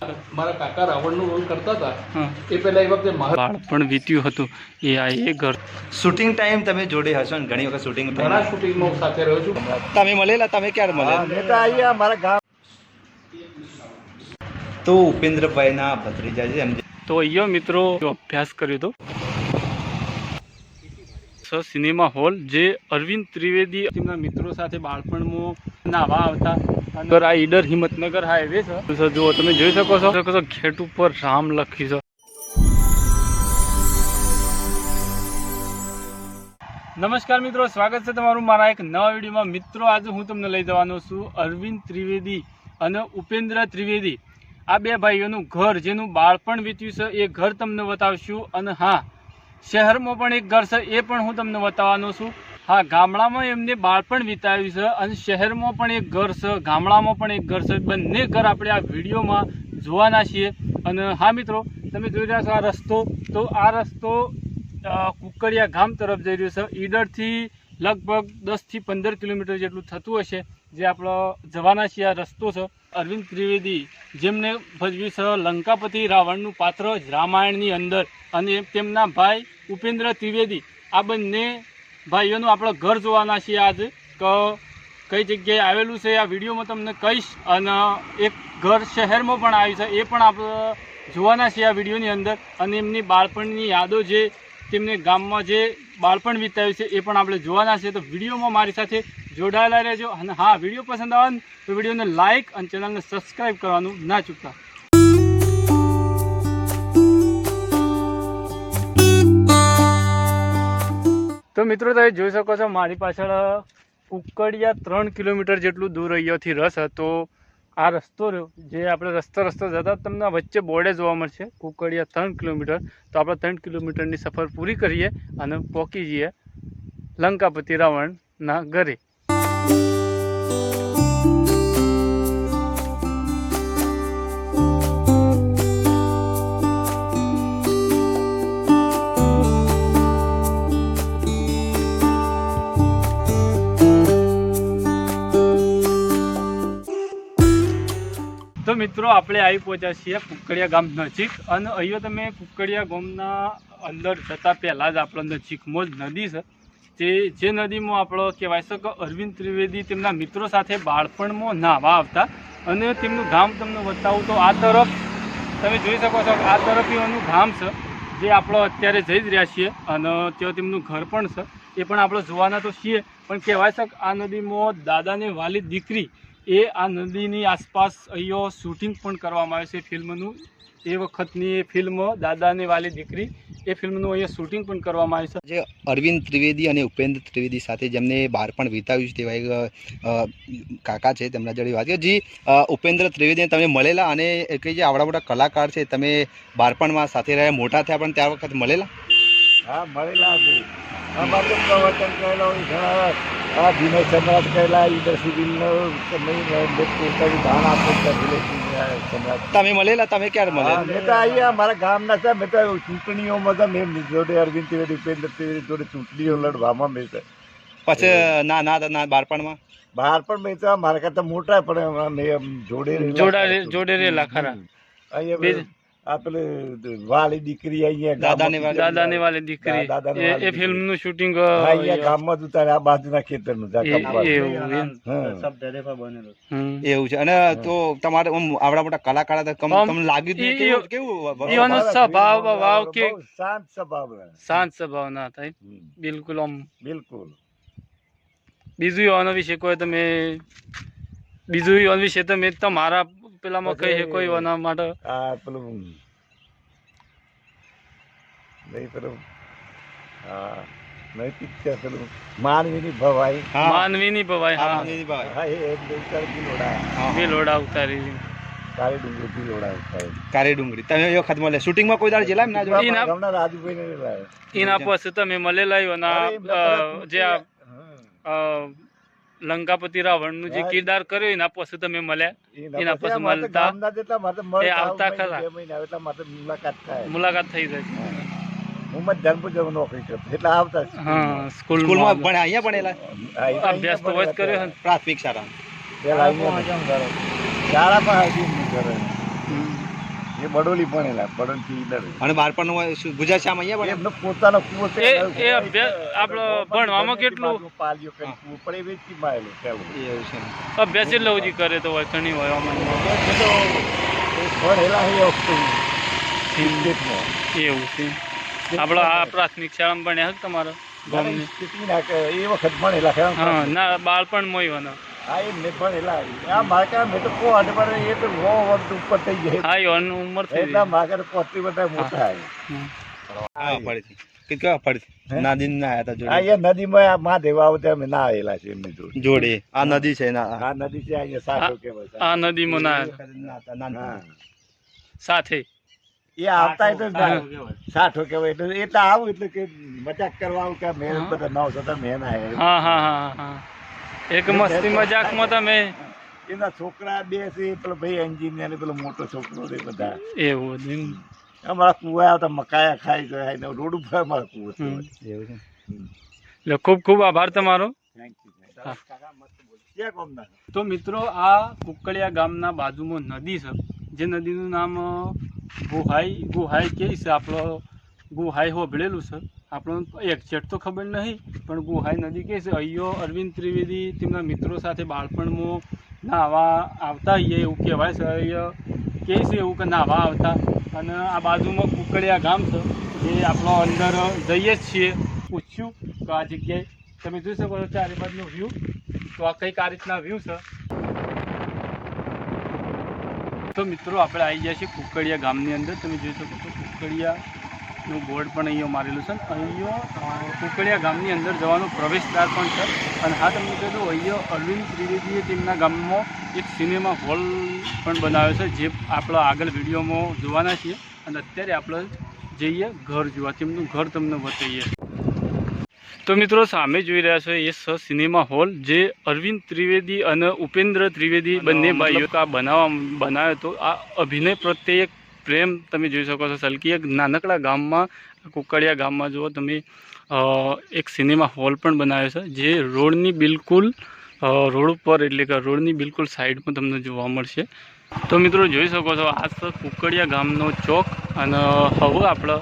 મારા કાકા રાવણનું રોલ કરતા હતા એ પહેલા એ વખતે બાળપણ વીત્યું હતું. એ આ એ ઘર શૂટિંગ ટાઈમ તમે જોડે હશો ને ઘણી વખત શૂટિંગ ઘણા શૂટિંગમાં સાથે રહ્યો છું. તમે મળેલા? તમે ક્યારે મળેલા તો ઉપેન્દ્રભાઈના ભત્રીજા છે એમ તો અહીંયા મિત્રો અભ્યાસ કર્યો હતો સ સિનેમા હોલ, જે અરવિંદ ત્રિવેદી તેમના મિત્રો સાથે બાળપણમાં નાવા આવતા. અંદર આ ઈડર હિંમતનગર હાઈવે છે. જુઓ, તમે જોઈ શકો છો. છો ગેટ ઉપર રામ લખી છે. નમસ્કાર મિત્રો, સ્વાગત છે તમારું મારા એક નવા વિડીયોમાં. મિત્રો, આજે હું તમને લઈ જવાનો છું અરવિંદ ત્રિવેદી અને ઉપેન્દ્ર ત્રિવેદી. આ બે ભાઈઓનું ઘર, જેનું બાળપણ વીત્યું છે, એ ઘર તમને બતાવશું. અને હા શહેરમાં પણ એક ઘર છે, એ પણ હું તમને બતાવવાનો છું. હા, ગામડામાં એમને બાળપણ વિતાવ્યું છે અને શહેરમાં પણ એક ઘર છે, ગામડામાં પણ એક ઘર છે. બંને ઘર આપણે આ વિડીયોમાં જોવાના છીએ. અને હા, મિત્રો, તમે જોઈ રહ્યા છો આ રસ્તો. તો આ રસ્તો કુકરિયા ગામ તરફ જઈ રહ્યો છે. ઈડરથી લગભગ દસથી પંદર કિલોમીટર જેટલું થતું હશે જે આપણો જવાના છીએ આ રસ્તો છે. અરવિંદ ત્રિવેદી, જેમને ભજવ્યું છે લંકાપતિ રાવણનું પાત્ર રામાયણની અંદર અને તેમના ભાઈ ઉપેન્દ્ર ત્રિવેદી. આ બંને ભાઈઓનું આપણે ઘર જોવાના છીએ આજે. કઈ જગ્યાએ આવેલું છે આ વિડીયોમાં તમને કહીશ. અને એક ઘર શહેરમાં પણ આવ્યું છે, એ પણ આપણે જોવાના છીએ આ વિડીયોની અંદર. અને એમની બાળપણની યાદો જે તેમને ગામમાં જે બાળપણ વિતાવ્યું છે, એ પણ આપણે જોવાના છે. તો વિડીયોમાં મારી સાથે જોડાયેલા રહેજો. અને હા, વીડિયો પસંદ આવે તો વિડીયોને લાઇક અને ચેનલને સબસ્ક્રાઈબ કરવાનું ના ચૂકતા. તો મિત્રો, તમે જોઈ શકો છો, મારી પાછળ કુકડિયા ત્રણ કિલોમીટર જેટલું દૂર અહીંયાથી રસ હતો. આ રસ્તો રહ્યો, જે આપણે રસ્તા રસ્તા જતા તમને વચ્ચે બોર્ડે જોવા મળશે, કુકડિયા ત્રણ કિલોમીટર. તો આપણે ત્રણ કિલોમીટરની સફર પૂરી કરીએ અને પહોંચી જઈએ લંકાપતિ રાવણના ઘરે. મિત્રો, આપણે આવી પહોંચ્યા છીએ કુકડિયા ગામ નજીક અને અહીંયા તમે કુકડિયા ગામના અંદર જતા પહેલાં જ આપણો નજીકમાં જ નદી છે. જે જે નદીમાં આપણો કહેવાય છે કે અરવિંદ ત્રિવેદી તેમના મિત્રો સાથે બાળપણમાં નાહવા આવતા અને તેમનું ગામ તમને બતાવું તો આ તરફ તમે જોઈ શકો છો કે આ તરફ એનું ગામ છે, જે આપણો અત્યારે જઈ જ રહ્યા છીએ અને ત્યાં તેમનું ઘર પણ છે. એ પણ આપણે જોવાના તો છીએ, પણ કહેવાય છે કે આ નદીમાં દાદાને વાલી દીકરી એ આ નદીની આસપાસ અહીંયો શૂટિંગ પણ કરવામાં આવે છે ફિલ્મનું. એ વખતની એ ફિલ્મ દાદાને વાલી દીકરી, એ ફિલ્મનું અહીંયા શૂટિંગ પણ કરવામાં આવે છે. જે અરવિંદ ત્રિવેદી અને ઉપેન્દ્ર ત્રિવેદી સાથે જેમને બાળપણ વિતાવ્યું છે તેવા એક કાકા છે, તેમના જોડે વાત જે ઉપેન્દ્ર ત્રિવેદીને તમે મળેલા અને કઈ જે આવડા મોટા કલાકાર છે, તમે બાળપણમાં સાથે રહ્યા, મોટા થયા પણ ત્યાં વખત મળેલા? હા મળેલા છે. અમારે તો પ્રવચન કરેલા ઘણા આ વિનય સમ્રાટ કરેલા ઈદર પોતાની દાન આપે તમે મળેલા તમે ક્યારે મળ્યા? મેં તો અહીંયા મારા ગામના છે મેં તો ચૂંટણીઓમાં તો મેં જોડે અરવિંદ ઉપેન્દ્ર જોડે ચૂંટણીઓ લડવામાં મેં પછી ના ના ના બાળપણમાં? બહાર પણ મેં તો મારા કરતા મોટા પણ જોડે. જોડા- જોડે રેલા ખરા. અહીંયા બે- આ પેલે વાલી દીકરી અહીંયા દાદાની વાલી દાદાની વાલી દીકરી એ ફિલ્મનું શૂટિંગ અહીંયા ગામમાં જ ઉતારે આ બાજુના ખેતરનું એવું છે અને તો તમારે આમ આવડા મોટા કલાકાર તમને લાગ્યું હતું કેવું કેવું સ્વભાવ ભાવ કે- શાંત સ્વભાવના. શાંત સ્વભાવ ના થાય બિલકુલ આમ બિલકુલ બીજું આના વિશે કોઈ તમે બીજું આના વિશે તમે તમારા પેલામાં કહી શકો એના માટે. આ પેલું નહીં પેલું હા નહીં પિક્ચર પેલું માનવીની ભવાઈ. માનવીની ભવાઈ હા, હા માનવીની ભાઈ. હા એ એક બેચાર કિલોડા હા, બે હા. લોડા ઉતારી કાળી ડુંગળી કિલોડા ઉતારે. કાળી ડુંગળી. તમે એ વખત મળે. શૂટિંગમાં કોઈ દાડ જેલા ના જોવા ઈ ગામના રાજુભાઈને નહીં એના પછી તમે અ, જે આ લંકાપતિ રાવણનું જે કિરદાર કર્યો એના પછી તમે મળ્યા. એના પછી મળતા- એ આવતા ખરા. મુલાકાત થઈ જાય. હું. મત જવું નોકરી કરતો એટલે આવતા હા સ્કૂલમાં. સ્કૂલમાં ભણ્યા અહીંયા ભણેલા? તો અભ્યાસ તો અહીંયા કર્યો પ્રાથમિક શાળા શાળા પણ. એ બડોલી ભણેલા બડોલીથી ઈડર અને બાળપણનું શું ગુજરાત શામ અહીંયા ભણ્યા? એમનો પોતાનો કુવો છે. એ- એ અભ્યાસ આપણો ભણવામાં કેટલું? પાલ્યો કરી કૂવો પણ એ વેચી માયેલો પેલો. એવું છે અભ્યાસ એટલે ઉજી કરે તો હોય અમને એ તો એ ભણેલા. સ્ટેટમાં. એવું છે આપણો આ પ્રાથમિક શાળામાં ભણ્યા છે તમારો ગામની કે એ વખત ભણેલા હા ના બાળપણમાં હોય હા આ માકા મેં તો કહો અઢ પર એ તો વો વર્ષ ઉપર થઈ જાય હા યોન ઉંમર થઈ એટલા માકા પોતે બધા મોટા હા ફરીથી કે કેવા ફરીથી ના આયા હતા આ જોડે અહીંયા નદીમાં આ મહાદેવ આવતે અમે ના આવેલા છે એમની જોડે. જોડે. આ નદી છે ના આ નદી છે અહીંયા સાઠો કેવાય છે. આ નદીમાં ના ના ના સાથે. એ આવતા એટલે સાઠો કહેવાય. એટલે એટલે આવું એટલે કે મજાક કરવા આવું કે મેં બધા નવ હતા મેં ના આવ્યા. હા હા હા હા. એક મસ્તી મજાકમાં તમે. એના છોકરા બે છે પેલો ભાઈ એન્જિનિયર પેલો મોટો છોકરો છે બધા. એવું હતું એમ. અમારા કુવા આવતા મકાયા ખાઈ ગયા ને રોડ ઉપર અમારા કુવો એટલે ખૂબ ખૂબ આભાર તમારો? તો મિત્રો આ કુકડિયા ગામના બાજુમાં નદી છે જે નદીનું નામ ગુહાઈ ગુહાઈ કે છે આપણો? ગુહાઈ હોભળેલું છે. આપણો એક્ઝેક્ટ તો ખબર નહીં, પણ ગુહાઈ નદી કે છે અહીંયો અરવિંદ ત્રિવેદી, તેમના મિત્રો સાથે બાળપણમાં નાહવા આવતા અહીંયા એવું કહેવાય છે અહીંયા કહે છે એવું કે નાહવા આવતા. અને આ બાજુમાં કુકડિયા ગામ છે, જે આપણો અંદર જઈએ જ છીએ. પૂછ્યું તો આ જગ્યાએ તમે જોઈ શકો છો ચારે બાજુનો વ્યૂ તો આ કંઈક આ રીતના વ્યૂ છે. તો મિત્રો, આપણે આવી ગયા છીએ કુકડિયા ગામની અંદર. તમે જોઈ શકો છો કુકડિયાનું બોર્ડ પણ અહીંયા મારેલું છે. અહીંયા કુકડિયા ગામની અંદર જવાનો પ્રવેશદ્વાર પણ છે. અને હા તમને કહી દઉં અહીંયા અરવિંદ ત્રિવેદીએ તેમના ગામમાં એક સિનેમા હોલ પણ બનાવ્યો છે જે આપણે આગળ વિડીયોમાં જોવાના છીએ. અને અત્યારે આપણે જઈએ ઘર જોવા. તેમનું ઘર તમને બતાવીએ. તો મિત્રો સામે જોઈ રહ્યા છો એ સ સિનેમા હોલ જે અરવિંદ ત્રિવેદી અને ઉપેન્દ્ર ત્રિવેદી બંને ભાઈઓ આ બનાવવા બનાવ્યો હતો. આ અભિનય પ્રત્યે એક પ્રેમ તમે જોઈ શકો છો સલકી એક નાનકડા ગામમાં, કુકડિયા ગામમાં જુઓ તમે એક સિનેમા હોલ પણ બનાવ્યો છે, જે રોડની બિલકુલ રોડ ઉપર એટલે કે રોડની બિલકુલ સાઈડમાં તમને જોવા મળશે. તો મિત્રો જોઈ શકો છો, આ કુકડિયા ગામનો ચોક અને હવે આપણે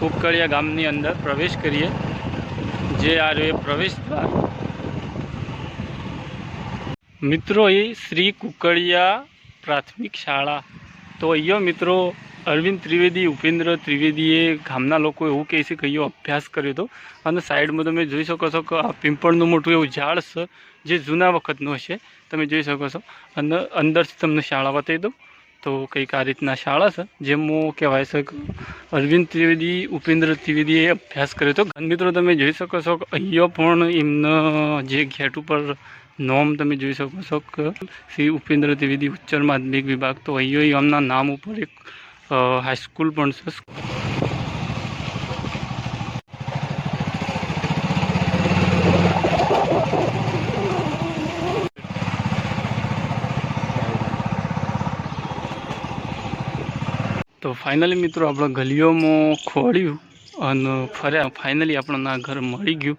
કુકડિયા ગામની અંદર પ્રવેશ કરીએ. જે આ રહ્યો પ્રવેશ દ્વાર. મિત્રો એ શ્રી કુકડિયા પ્રાથમિક શાળા. તો અહીંયા મિત્રો અરવિંદ ત્રિવેદી, ઉપેન્દ્ર ત્રિવેદીએ ગામના લોકો એવું કહે છે કે અહીંયા અભ્યાસ કર્યો હતો. અને સાઈડમાં તમે જોઈ શકો છો કે આ પિંપળનું મોટું એવું ઝાડ છે, જે જૂના વખતનું હશે. તમે જોઈ શકો છો. અને અંદરથી તમને શાળા બતાવી દઉં. તો કંઈક આ રીતના શાળા છે જેમાં કહેવાય છે અરવિંદ ત્રિવેદી, ઉપેન્દ્ર ત્રિવેદીએ અભ્યાસ કર્યો હતો. મિત્રો તમે જોઈ શકો છો કે અહીંયા પણ એમના જે ગેટ ઉપર નોમ તમે જોઈ શકો છો કે શ્રી ઉપેન્દ્ર ત્રિવેદી ઉચ્ચર માધ્યમિક વિભાગ તો અહીંયા એમના નામ ઉપર એક હાઈસ્કૂલ પણ છે. તો ફાઇનલી મિત્રો આપણે ગલીઓમાં ખોળ્યું અને ફર્યા. ફાઇનલી આપણને ઘર મળી ગયું.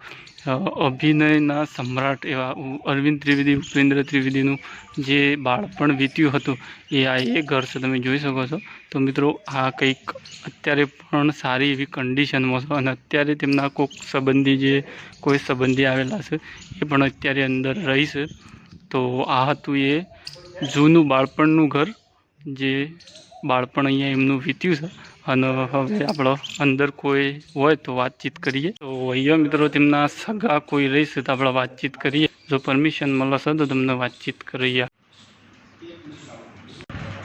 અભિનયના સમ્રાટ એવા અરવિંદ ત્રિવેદી, ઉપેન્દ્ર ત્રિવેદીનું જે બાળપણ વીત્યું હતું, એ આ એ ઘર છે, તમે જોઈ શકો છો. તો મિત્રો, આ કંઈક અત્યારે પણ સારી એવી કન્ડિશનમાં છે અને અત્યારે તેમના કોઈક સંબંધી જે કોઈ સંબંધી આવેલા છે, એ પણ અત્યારે અંદર રહી છે. તો આ હતું એ જૂનું બાળપણનું ઘર, જે બાળપણ અહીંયા એમનું વીત્યું છે. અને હવે આપણો અંદર કોઈ હોય તો વાતચીત કરીએ. તો અહીંયા મિત્રો તેમના સગા કોઈ રહેશે તો આપણે વાતચીત કરીએ. જો પરમિશન મળશે તો તમને વાતચીત કરીએ.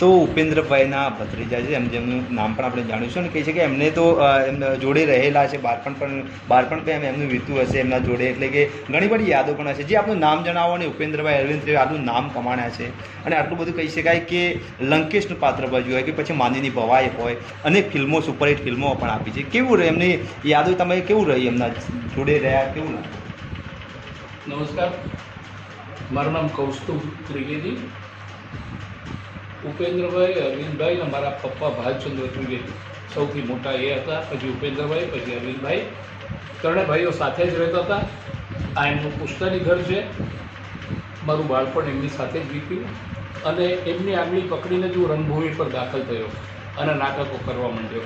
તો ઉપેન્દ્રભાઈના ભત્રીજા છે, એમ જેમનું નામ પણ આપણે જાણીશું અને કહે છે કે એમને તો એમ, જોડે રહેલા છે, બાળપણ પણ બાળપણ પણ એમનું વીતું હશે, એમના જોડે, એટલે કે ઘણી બધી યાદો પણ હશે. જે આપણું નામ જણાવો અને ઉપેન્દ્રભાઈ અરવિંદ આનું નામ કમાણ્યા છે, અને આટલું બધું કહી શકાય કે લંકેશનું પાત્ર ભજ્યું હોય કે પછી માનીની ભવાઈ હોય, અને ફિલ્મો સુપરહિટ ફિલ્મો પણ આપી છે. કેવું રહે, એમની યાદો તમે કેવું રહી એમના જોડે રહ્યા, કેવું? નમસ્કાર. મારું નામ કૌસ્તુભ ત્રિવેદી. ઉપેન્દ્રભાઈ અરવિંદભાઈ અને મારા પપ્પા ભાલચંદ્ર ત્રિવેદી સૌથી મોટા એ હતા. પછી ઉપેન્દ્રભાઈ, પછી અરવિંદભાઈ. ત્રણે ભાઈઓ સાથે જ રહેતા હતા. આ એમનું પુસ્તાની ઘર છે. મારું બાળપણ એમની સાથે જ વીત્યું. અને એમની આંગળી પકડીને જ હું રંગભૂમિ પર દાખલ થયો અને નાટકો કરવા માંડ્યો.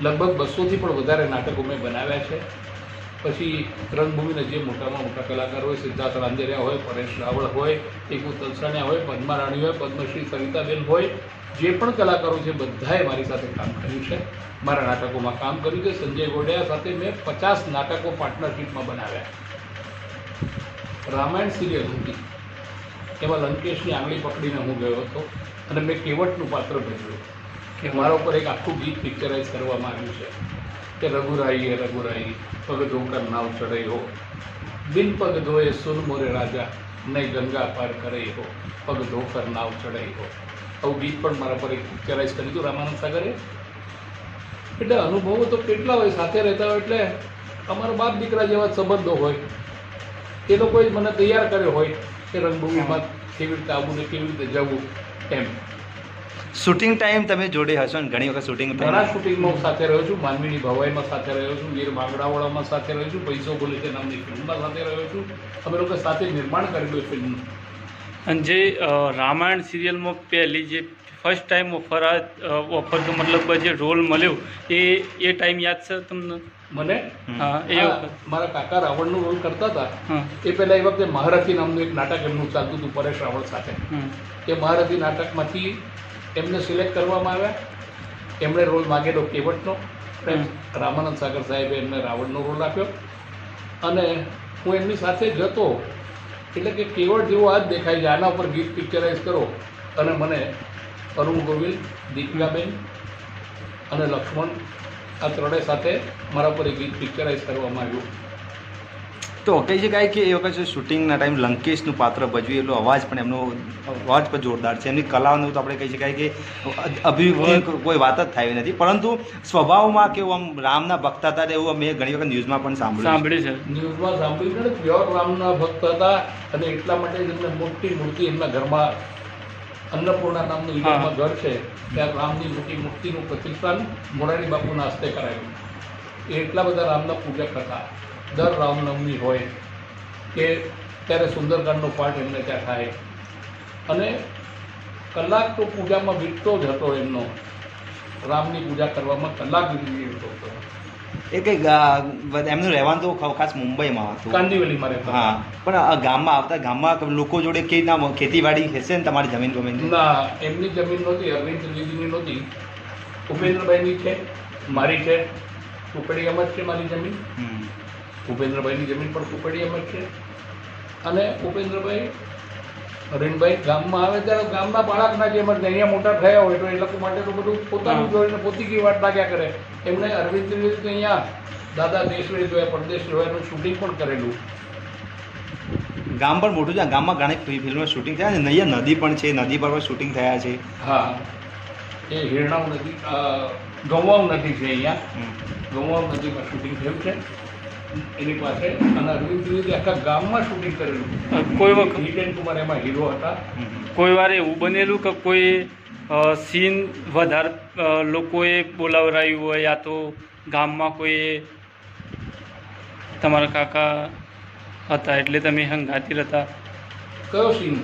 લગભગ બસોથી પણ વધારે નાટકો મેં બનાવ્યા છે. પછી રંગભૂમિના જે મોટામાં મોટા કલાકાર હોય સિદ્ધાર્થ રાંદેરિયા હોય પરેશ રાવળ હોય એકુ તલસાણિયા હોય પદ્મા રાણી હોય પદ્મશ્રી સરિતાબેન હોય જે પણ કલાકારો છે બધાએ મારી સાથે કામ કર્યું છે. મારા નાટકોમાં કામ કર્યું છે. સંજય ગોડિયા સાથે મેં પચાસ નાટકો પાર્ટનરશિપમાં બનાવ્યા. રામાયણ સિરિયલ હતી. એમાં લંકેશની આંગળી પકડીને હું ગયો હતો અને મેં કેવટનું પાત્ર ભજવ્યું. કે મારા ઉપર એક આખું ગીત પિક્ચરાઇઝ કરવામાં આવ્યું છે. કે રઘુરાઈ હે રઘુરાઈ, પગ ધોકર નાવ ચડઈ હો. બિન પગ ધોએ સુર મોરે રાજા નહીં ગંગા પાર કરે હો. પગ ધોકર નાવ ચડઈ હો. આવું ગીત પણ મારા પર પિક્ચરાઇઝ કર્યું હતું રામાનંદ સાગરે. એટલે અનુભવો તો કેટલા હોય, સાથે રહેતા હોય એટલે અમારા બાપ દીકરા જેવા સંબંધો હોય. એ લોકોએ મને તૈયાર કર્યો હોય કે રંગભૂમિમાં કેવી રીતે આવવું ને કેવી રીતે જવું એમ. શૂટિંગ ટાઈમ તમે જોડે હશો ને ઘણી વખત શૂટિંગ ઘણા શૂટિંગમાં હું સાથે રહ્યો છું માનવીની ભવાઈમાં સાથે રહ્યો છું વીર માંગડાવાળામાં સાથે રહ્યો છું પૈસો બોલે છે નામની ફિલ્મમાં સાથે રહ્યો છું. અમે લોકો સાથે નિર્માણ કરેલું ફિલ્મનું અને જે રામાયણ સિરિયલમાં પહેલી જે ફર્સ્ટ ટાઈમ ઓફર ઓફર તો મતલબ જે રોલ મળ્યો એ એ ટાઈમ યાદ છે તમને? મને? હા એ મારા કાકા રાવણનો રોલ કરતા હતા. એ પહેલાં એ વખતે મહારથી નામનું એક નાટક એમનું ચાલતું હતું પરેશ રાવળ સાથે. એ મહારથી નાટકમાંથી એમને સિલેક્ટ કરવામાં આવ્યા. એમણે રોલ માગેલો કેવટનો. રામાનંદ સાગર સાહેબે એમને રાવણનો રોલ આપ્યો. અને હું એમની સાથે જતો એટલે કે કેવળ જેવો આ જ દેખાય છે. આના ઉપર ગીત પિક્ચરાઇઝ કરો. અને મને અરુણ ગોવિલ દીપિકાબેન અને લક્ષ્મણ આ ત્રણેય સાથે મારા પર એ ગીત પિક્ચરાઇઝ કરવામાં આવ્યું. તો કહી શકાય કે એ વખત શૂટિંગના ટાઈમ લંકેશનું પાત્ર ભજવ્યું એટલો અવાજ પણ એમનો અવાજ પણ જોરદાર છે. એમની કલાનું તો આપણે કહી શકાય કે અભિવ્યક્તિ કોઈ વાત જ થાય નથી. પરંતુ સ્વભાવમાં કેવું આમ રામના ભક્ત હતા એવું મેં ઘણી વખત ન્યૂઝમાં પણ સાંભળ્યું સાંભળ્યું છે. ન્યૂઝમાં સાંભળ્યું છે ને પ્યોર રામના ભક્ત હતા અને એટલા માટે એમને મોટી મૂર્તિ એમના ઘરમાં અન્નપૂર્ણા નામનું ઈરામાં ઘર છે. ત્યાં રામની મોટી મૂર્તિનું પ્રતિષ્ઠાન મોરારી બાપુના હસ્તે કરાયું. એ એટલા બધા રામના પૂજક હતા. દર રામનવમી હોય કે ત્યારે સુંદરકાંડનો પાઠ એમને ત્યાં થાય. અને કલાક તો પૂજામાં વીતતો જ હતો એમનો. રામની પૂજા કરવામાં કલાક વીતતો હતો. એ કંઈક અ, એમનું રહેવાનું તો ખાસ મુંબઈમાં હતું. કાંદીવલીમાં રહેતા હા પણ ગામમાં આવતા ગામમાં લોકો જોડે કેવી રીતના ખેતીવાડી હશે ને તમારી જમીન ગમીન ના એમની જમીન નહોતી અરવિંદ ત્રિવેદીની નહોતી. ઉપેન્દ્રભાઈની છે મારી છે એમ જ છે મારી જમીન. ભૂપેન્દ્રભાઈની જમીન પણ કુકડી એમ જ છે. અને ભૂપેન્દ્રભાઈ હરીનભાઈ ગામમાં આવે ત્યારે ગામના બાળકના જેમ જ અહીંયા મોટા થયા હોય તો એ લોકો માટે તો બધું પોતાનું જોઈને પોતી કી વાત લાગ્યા કરે. એમણે અરવિંદ ત્રિવેદી અહીંયા દાદા દેશવે જોયા પરદેશ જોયાનું શૂટિંગ પણ કરેલું. ગામ પણ મોટું છે. ગામમાં ઘણી ફિલ્મ શૂટિંગ થયા છે. અહીંયા નદી પણ છે. નદી પર પણ શૂટિંગ થયા છે. હા. એ હિરણાવ નદી ગૌવાવ નદી છે અહીંયા. ગૌવાવ નદીમાં શૂટિંગ થયું છે. એની પાસે અને અરવિંદ ત્રિવેદી આખા ગામમાં શૂટિંગ કરેલું. કોઈ વખત. હિટેન કુમાર એમાં હીરો હતા. કોઈ વાર એવું બનેલું કે કોઈ સીન વધારે લોકોએ બોલાવરાયું હોય યા તો ગામમાં કોઈ તમારા કાકા હતા એટલે તમે હંગાતી હતા કયો સીન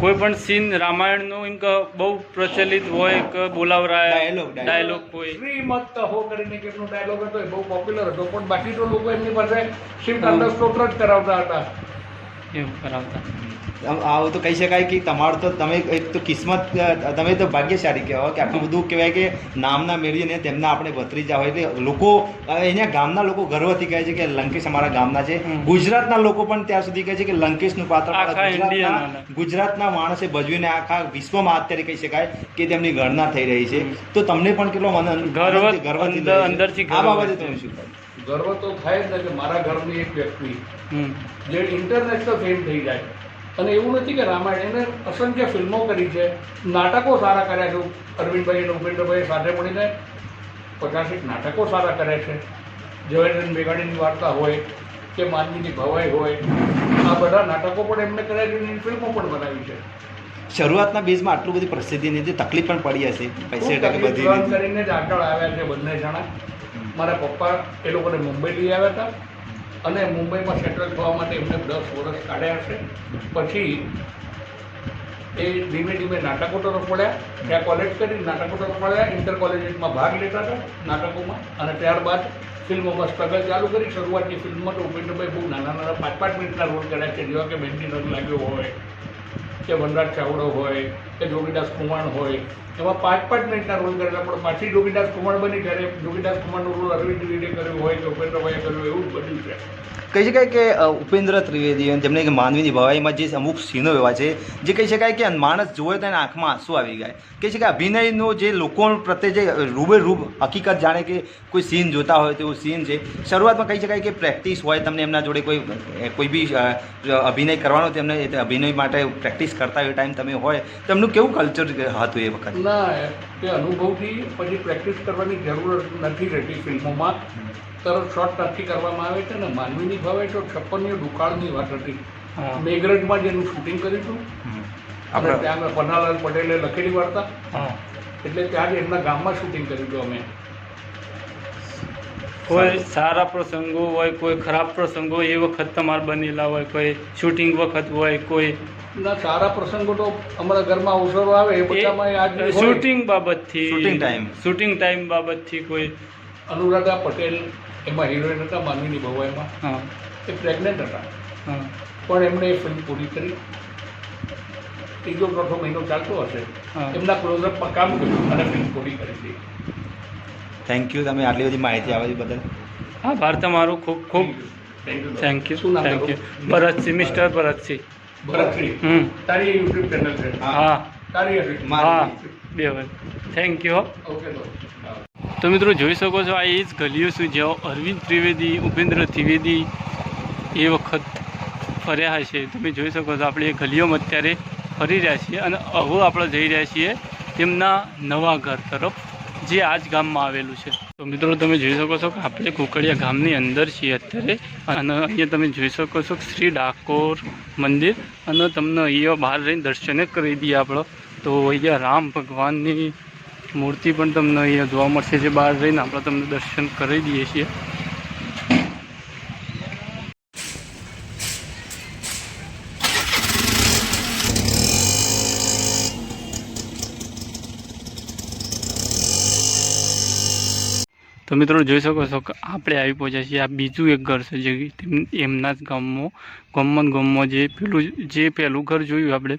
કોઈ પણ સીન રામાયણનો એમ કે બહુ પ્રચલિત હોય કે બોલાવરાય. ડાયલોગ કોઈ. શ્રીમત હો કરીને કેટલો ડાયલોગ હતો એ બહુ પોપ્યુલર હતો પણ બાકી તો લોકો એમની પાસે શિફ્ટ સ્તોત્ર જ કરાવતા હતા. એવું કરાવતા. આવું તો કહી શકાય કે તમારું તો તમે એક તો કિસ્મત તમે તો ભાગ્યશાળી કહેવાય. કે આટલું બધું કહેવાય કે નામના મેળવીને તેમના આપણે ભત્રીજા હોય. એટલે લોકો અહીંયા ગામના લોકો ગર્વથી કહે છે કે લંકેશ અમારા ગામના છે. ગુજરાતના લોકો પણ ત્યાં સુધી કહે છે કે લંકેશનું પાત્ર ગુજરાતના માણસે ભજવીને આખા વિશ્વમાં અત્યારે કહી શકાય કે તેમની ગણના થઈ રહી છે. તો તમને પણ કેટલો મન ગર્વ ગર્વથી અંદર- રહે છે. અંદરથી આ બાબતે તમે શું ગર્વ તો થાય જ ને કે મારા ઘરની એક વ્યક્તિ જે ઇન્ટરનેશનલ ફેમ થઈ જાય. અને એવું નથી કે રામાયણ એને અસંખ્ય ફિલ્મો કરી છે. નાટકો સારા કર્યા છે. અરવિંદભાઈ અને ઉપેન્દ્રભાઈ સાથે મળીને પચાસેક નાટકો સારા કર્યા છે. ઝવેરચંદ મેઘાણીની વાર્તા હોય કે માનવીની ભવાઈ હોય આ બધા નાટકો પણ એમને કર્યા છે એની ફિલ્મો પણ બનાવી છે. શરૂઆતના બેઝમાં આટલું બધી પ્રસિદ્ધિ નથી તકલીફ પણ પડી હશે પૈસે બધી કરીને જ આગળ આવ્યા છે બંને જણા. મારા પપ્પા એ લોકોને મુંબઈ લઈ આવ્યા હતા. અને મુંબઈમાં સેટલ થવા માટે એમને દસ વર્ષ કાઢ્યા છે. પછી એ ધીમે ધીમે નાટકો તરફ વળ્યા. ત્યાં કોલેજ કરી, નાટકો તરફ વળ્યા. ઇન્ટર કોલેજમાં ભાગ લેતા હતા નાટકોમાં. અને ત્યારબાદ ફિલ્મોમાં સ્ટ્રગલ ચાલુ કરી. શરૂઆતની ફિલ્મમાં તો ઉપેન્દ્રભાઈ બહુ નાના નાના પાંચ પાંચ મિનિટના રોલ કર્યા છે. જેવા કે મહેંદી રંગ લાગ્યો હોય, કે વનરાજ ચાવડો હોય, કે જોગીદાસ કુમાણ હોય એમાં પાંચ પાંચ મિનિટના રોલ કરેલા, પણ પાછી જોગીદાસ કુમાર બની ત્યારે જોગીદાસ કુમારનો રોલ અરવિંદ ત્રિવેદીએ કર્યો હોય કે ઉપેન્દ્રભાઈએ કર્યો એવું બન્યું છે. કહી શકાય કે ઉપેન્દ્ર ત્રિવેદી અને કે માનવીની ભવાઈમાં જે અમુક સીનો એવા છે, જે કહી શકાય કે માણસ જોવે તો એના આંખમાં આંસુ આવી જાય કહી શકાય અભિનયનો જે લોકો પ્રત્યે જે રૂબે રૂબ હકીકત જાણે કે કોઈ સીન જોતા હોય તેવું સીન છે. શરૂઆતમાં કહી શકાય કે પ્રેક્ટિસ હોય, તમને એમના જોડે કોઈ કોઈ બી અભિનય કરવાનો તેમને અભિનય માટે પ્રેક્ટિસ કરતા હોય ટાઈમ તમે હોય, તો એમનું કેવું કલ્ચર હતું એ વખત? ના તે અનુભવથી પછી પ્રેક્ટિસ કરવાની જરૂર નથી રહેતી ફિલ્મોમાં. તરત શોર્ટ નક્કી કરવામાં આવે છે ને માનવીની ભાવે તો છપ્પનની દુકાળની વાત હતી. મેઘરજમાં જેનું શૂટિંગ કર્યું હતું. આપણે ત્યાં પન્નાલાલ પટેલે લખેલી વાર્તા. એટલે ત્યાં જ એમના ગામમાં શૂટિંગ કર્યું હતું અમે. કોઈ સારા. પ્રસંગો હોય કોઈ ખરાબ પ્રસંગો એ વખત તમારે બનેલા હોય કોઈ શૂટિંગ વખત હોય કોઈ ના સારા પ્રસંગો તો અમારા ઘરમાં અવસરો આવે એ બધામાં શૂટિંગ બાબતથી શૂટિંગ ટાઈમ શૂટિંગ ટાઈમ બાબતથી કોઈ અનુરાધા પટેલ એમાં હિરોઈન હતા માનવીની ભવાઈમાં હા. એ પ્રેગ્નન્ટ હતા. હા. પણ એમણે એ ફિલ્મ પૂરી કરી. ત્રીજો ચોથો મહિનો ચાલતો હશે. હા. એમના ક્લોઝઅપમાં કામ કર્યું અને ફિલ્મ પૂરી કરી હતી થેન્ક યુ તમે આટલી બધી માહિતી આપી બદલ. આભાર તમારો ખૂબ ખૂબ. Thank you thank you thank you તમારું? ભરતસિંહ મિસ્ટર ભરતસિંહ. ભરતશ્રી તારી યુટ્યુબ ચેનલ છે. હા. તારી હા. બે વાર થેન્ક યુ હો. ઓકે તો. તો મિત્રો જોઈ શકો છો આ એ જ ગલીઓ છે જ્યાં અરવિંદ ત્રિવેદી ઉપેન્દ્ર ત્રિવેદી એ વખત ફર્યા હશે. તમે જોઈ શકો છો આપણે એ ગલીઓમાં અત્યારે ફરી રહ્યા છીએ અને હવે આપણે જઈ રહ્યા છીએ તેમના નવા ઘર તરફ. જે આ જ ગામમાં આવેલું છે. તો મિત્રો તમે જોઈ શકો છો કે આપણે કુકડિયા ગામની અંદર છીએ અત્યારે. અને અહીંયા તમે જોઈ શકો છો શ્રી ડાકોર મંદિર. અને તમને અહીંયા બહાર રહીને દર્શન કરી દઈએ આપણે. તો અહીંયા રામ ભગવાનની મૂર્તિ પણ તમને અહીંયા જોવા મળશે જે બહાર રહીને આપણે તમને દર્શન કરી દઈએ છીએ. તો મિત્રો જોઈ શકો છો કે આપણે આવી પહોંચ્યા છીએ. આ બીજું એક ઘર છે જે એમના જ ગામમાં ગમન ગમમાં જે પેલું, જે પહેલું ઘર જોયું આપણે,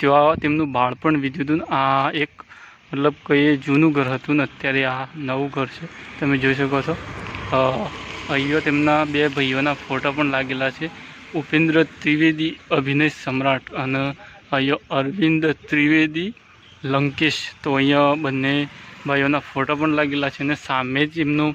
ત્યાં તેમનું બાળપણ વીત્યું હતું. આ એક મતલબ કહીએ જૂનું ઘર હતું ને અત્યારે આ નવું ઘર છે. તમે જોઈ શકો છો. અહીંયો તેમના બે ભાઈઓના ફોટા પણ લાગેલા છે. ઉપેન્દ્ર ત્રિવેદી, અભિનય સમ્રાટ અને અહીંયા અરવિંદ ત્રિવેદી, લંકેશ. તો અહીંયા બંને ભાઈઓના ફોટા પણ લાગેલા છે અને સામે જ એમનું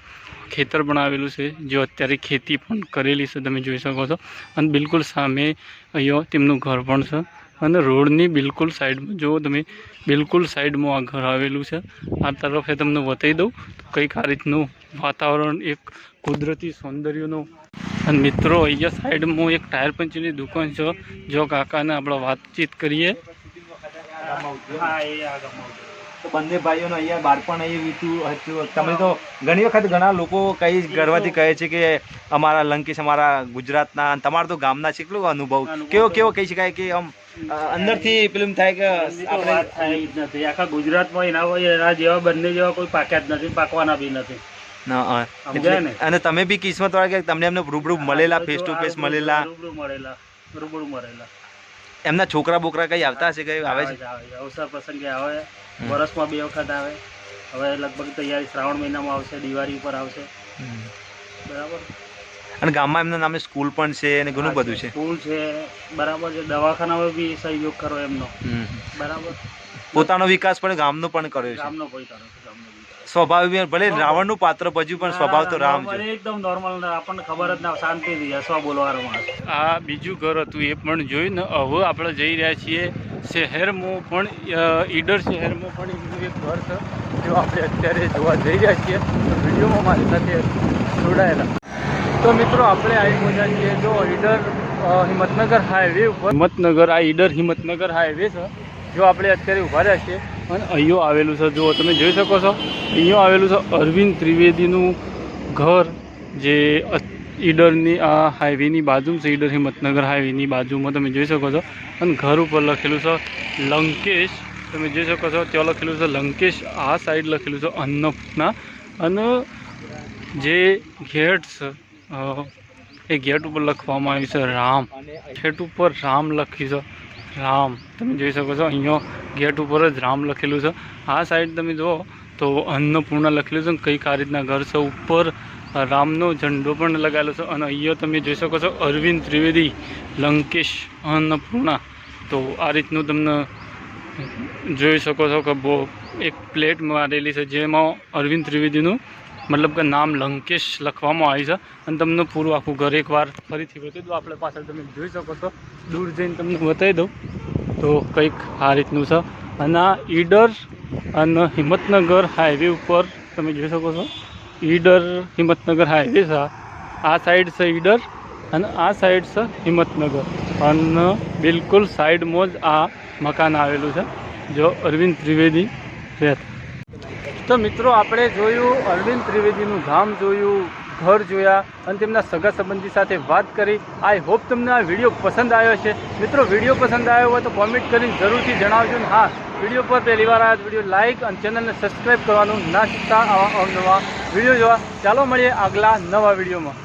ખેતર પણ આવેલું છે, જો અત્યારે ખેતી પણ કરેલી છે, તમે જોઈ શકો છો. અને બિલકુલ સામે અહીંયા તેમનું ઘર પણ છે. અને રોડની બિલકુલ સાઈડમાં જુઓ તમે બિલકુલ સાઈડમાં આ ઘર આવેલું છે, આ તરફે તમને બતાવી દઉં તો કંઈક આ રીતનું વાતાવરણ, એક કુદરતી સૌંદર્યનું. અને મિત્રો, અહીંયા સાઈડમાં એક ટાયર પંચરની દુકાન છે. જો કાકાને આપણે વાતચીત કરીએ. તો બંને ભાઈઓનું અહીંયા બાળપણ અહીં હતું. તમે તો ઘણી વખત ઘણા લોકો કઈ ગર્વથી કહે છે કે અમારા લંકેશ અમારા ગુજરાતના તમારા તો ગામના છે. કેટલો અનુભવ? કેવો કેવો કહી શકાય કે આમ અંદરથી પેલું થાય કે આપણે થાય જ નથી. આખા ગુજરાતમાં એના એના જેવા બંને જેવા કોઈ પાક્યા જ નથી પાકવાના બી નથી. અને તમે બી કિસ્મત વાળા કે તમને એમને રૂબરૂ મળેલા ફેસ ટુ ફેસ મળેલા. રૂબરૂ મળેલા રૂબરૂ મળેલા. એમના છોકરા બોકરા કઈ આવતા હશે કઈ આવે છે? અવસર પ્રસંગે આવે. વર્ષમાં બે વખત આવે. હવે લગભગ તૈયારી શ્રાવણ મહિનામાં આવશે દિવાળી ઉપર આવશે. બરાબર? અને ગામમાં એમના નામે સ્કૂલ પણ છે અને ઘણું બધું છે. સ્કૂલ છે બરાબર છે. દવાખાનામાં બી સહયોગ કરો એમનો. બરાબર? પોતાનો વિકાસ પણ ગામનો પણ કર્યો છે. ગામનો કોઈ કર્યો છે. સ્વભાવ ભલે રાવણનું પાત્ર ભજ્યું પણ સ્વભાવ તો રામ છે. એકદમ નોર્મલ આપણને ખબર જ ના શાંતિ હસવા બોલવાનો આ બીજું ઘર હતું એ પણ જોયું ને હવે આપણે જઈ રહ્યા છીએ શહેરમાં પણ ઈડર શહેરમાં પણ એમનું એક ઘર છે જો આપણે અત્યારે જોવા જઈ રહ્યા છીએ વિડીયોમાં મારી સાથે જોડાયેલા. તો મિત્રો આપણે આવી પહોંચ્યા છીએ જો ઈડર હિંમતનગર હાઈવે ઉપર. હિંમતનગર આ ઈડર હિંમતનગર હાઈવે છે જો આપણે અત્યારે ઊભા રહ્યા છીએ અને અહીંયો આવેલું છે. જુઓ, તમે જોઈ શકો છો. અહીંયો આવેલું છે અરવિંદ ત્રિવેદીનું ઘર, જે ઈડરની, આ હાઈવેની બાજુમાં છે, ઈડર હિંમતનગર હાઈવેની બાજુમાં, તમે જોઈ શકો છો. અને ઘર ઉપર લખેલું છે લંકેશ. તમે જોઈ શકો છો, ત્યાં લખેલું છે લંકેશ, આ સાઈડ લખેલું છે અન્નપૂર્ણા. અને જે ગેટ છે એ ગેટ ઉપર લખવામાં આવ્યું છે રામ. ગેટ ઉપર રામ લખ્યું છે. રામ. તમે જોઈ શકો છો, અહીંયા ગેટ ઉપર જ રામ લખેલું છે. આ સાઈડ તમે જુઓ તો અન્નપૂર્ણા લખેલું છે કંઈક આ રીતના ઘર છે ઉપર. રામનો ઝંડો પણ લગાવેલો છે અને અહીંયા તમે જોઈ શકો છો અરવિંદ ત્રિવેદી, લંકેશ, અન્નપૂર્ણા. તો આ રીતનું તમને જોઈ શકો છો કે બહુ એક પ્લેટ મારેલી છે જેમાં અરવિંદ ત્રિવેદીનું મતલબ કે નામ લંકેશ લખવામાં આવ્યું છે. અને તમને પૂરું આખું ઘર એકવાર ફરીથી બતાવી દઉં. આપણે પાછળ તમે જોઈ શકો છો. દૂર જઈને તમને બતાવી દઉં. તો કંઈક આ રીતનું છે. અને આ ઈડર અને હિંમતનગર હાઈવે ઉપર તમે જોઈ શકો છો. ઈડર હિંમતનગર હાઈવે છે. આ. આ સાઈડ છે ઈડર અને આ સાઈડ છે હિંમતનગર. અને બિલકુલ સાઈડમાં જ આ મકાન આવેલું છે. જો અરવિંદ ત્રિવેદી રહેતા. તો મિત્રો, આપણે જોયું અરવિંદ ત્રિવેદીનું ગામ જોયું, ઘર જોયા અને તેમના સગા સંબંધી સાથે વાત કરી. આઈ હોપ તમને આ વીડિયો પસંદ આવ્યો છે મિત્રો, વીડિયો પસંદ આવ્યો હોય તો કોમેન્ટ કરીને જરૂરથી જણાવજો ને હા, વીડિયો પર પહેલી વાર આવ્યા વીડિયો લાઇક અને ચેનલને સબસ્ક્રાઈબ કરવાનું ના ચૂકતા આવા અવનવા વીડિયો જોવા. ચાલો મળીએ આગલા નવા વિડીયોમાં.